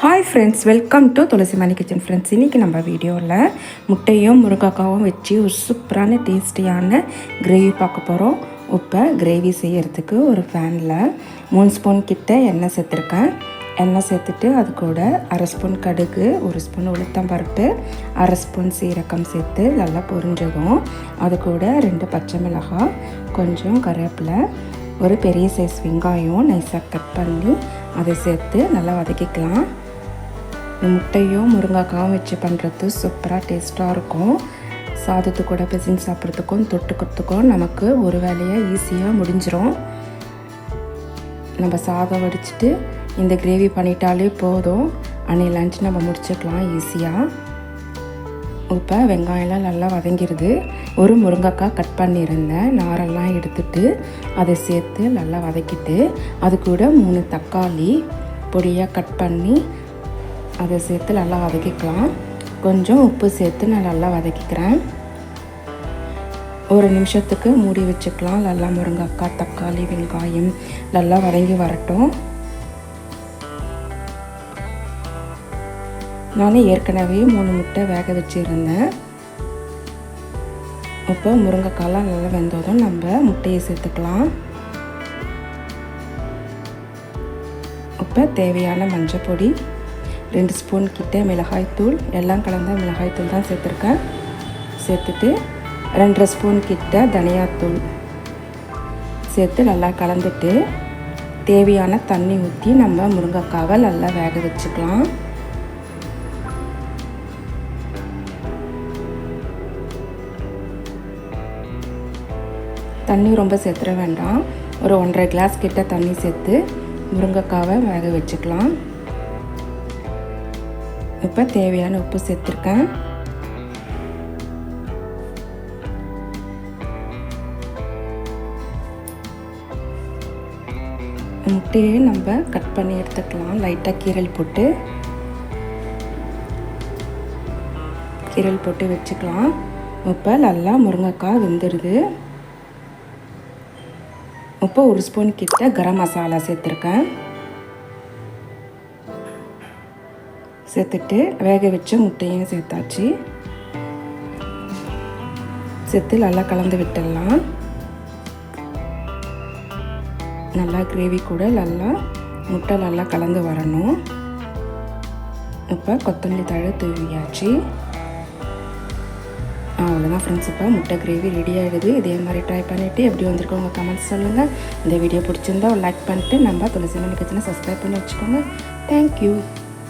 Hi friends welcome to Thulasimani kitchen friends இன்றைக்கி நம்ம வீடியோவில் முட்டையும் முருங்கைக்காவும் வச்சு ஒரு சூப்பரான டேஸ்டியான கிரேவி பார்க்க போகிறோம் இப்போ கிரேவி செய்கிறதுக்கு ஒரு ஃபேனில் மூணு ஸ்பூன் கிட்ட எண்ணெய் சேர்த்துருக்கேன். எண்ணெய் சேர்த்துட்டு அது கூட அரை ஸ்பூன் கடுகு ஒரு ஸ்பூன் உளுத்தம்பருப்பு அரை ஸ்பூன் சீரகம் சேர்த்து நல்லா பொரிஞ்சதும் அது கூட ரெண்டு பச்சை மிளகாய் கொஞ்சம் கருவேப்பிலை ஒரு பெரிய சைஸ் வெங்காயம் நைஸாக கட் பண்ணி அதை சேர்த்து நல்லா வதக்கிக்கலாம். முட்டையும் முருங்கைக்காவும் வச்சு பண்ணுறது சூப்பராக டேஸ்ட்டாக இருக்கும். சாதத்து கூட பிசைஞ்சு சாப்பிட்றதுக்கும் தொட்டுக்கிறதுக்கும் நமக்கு ஒரு வேலையாக ஈஸியாக முடிஞ்சிடும் நம்ம சாதம் வடிச்சிட்டு இந்த கிரேவி பண்ணிட்டாலே போதும். அன்னை லஞ்ச் நம்ம முடிச்சுக்கலாம் ஈஸியாக இப்போ வெங்காயம்லாம் நல்லா வதங்கிடுது ஒரு முருங்கைக்காய் கட் பண்ணியிருந்தேன். நாரெல்லாம் எடுத்துட்டு அதை சேர்த்து நல்லா வதக்கிட்டு அது கூட மூணு தக்காளி பொடியாக கட் பண்ணி அதை சேர்த்து நல்லா வதக்கிக்கலாம். கொஞ்சம் உப்பு சேர்த்து நான் நல்லா வதக்கிக்கிறேன். ஒரு நிமிஷத்துக்கு மூடி வச்சுக்கலாம். நல்லா முருங்கைக்காய் தக்காளி வெங்காயம் நல்லா வதங்கி வரட்டும். நான் ஏற்கனவே மூணு முட்டை வேக வச்சுருந்தேன். இப்போ முருங்கைக்காலாம் நல்லா வெந்ததும் நம்ம முட்டையை சேர்த்துக்கலாம். இப்போ தேவையான மஞ்சள் பொடி ரெண்டு ஸ்பூன் கிட்ட மிளகாய்த்தூள் எல்லாம் கலந்த மிளகாய்த்தூள் தான் சேர்த்துருக்கேன். சேர்த்துட்டு ரெண்டரை ஸ்பூன் கிட்ட தனியாத்தூள் சேர்த்து நல்லா கலந்துட்டு தேவையான தண்ணி ஊற்றி நம்ம முருங்கைக்காவை நல்லா வேக வச்சுக்கலாம். தண்ணி ரொம்ப சேர்த்துட வேண்டாம். ஒரு ஒன்றரை கிளாஸ் கிட்ட தண்ணி சேர்த்து முருங்கைக்காவை வேக வச்சுக்கலாம். இப்போ தேவையான உப்பு சேர்த்துருக்கேன்? முட்டையை நம்ம கட் பண்ணி எடுத்துக்கலாம். லைட்டாக கீரல் போட்டு. கீரல் போட்டு வச்சுக்கலாம். இப்போ நல்லா முருங்கைக்காய் வெந்துடுது இப்போ ஒரு ஸ்பூன் கிட்ட கரம் மசாலா சேர்த்துருக்கேன். சேர்த்துட்டு வேக வச்ச முட்டையும் சேர்த்தாச்சு. சேர்த்து நல்லா கலந்து விட்டுடலாம். நல்லா கிரேவி கூட நல்லா முட்டை நல்லா கலந்து வரணும். இப்போ கொத்தமல்லி தழை தூவியாச்சு. அவ்வளோதான் ஃப்ரெண்ட்ஸ் இப்போ முட்டை கிரேவி ரெடி ஆகிடுது இதே மாதிரி ட்ரை பண்ணிவிட்டு எப்படி வந்திருக்கோம் உங்கள் கமெண்ட்ஸ் சொல்லுங்கள் இந்த வீடியோ பிடிச்சிருந்தா லைக் பண்ணிட்டு நம்ம துளசி மணி கிச்சனை சப்ஸ்கிரைப் பண்ணி வச்சுக்கோங்க. தேங்க்யூ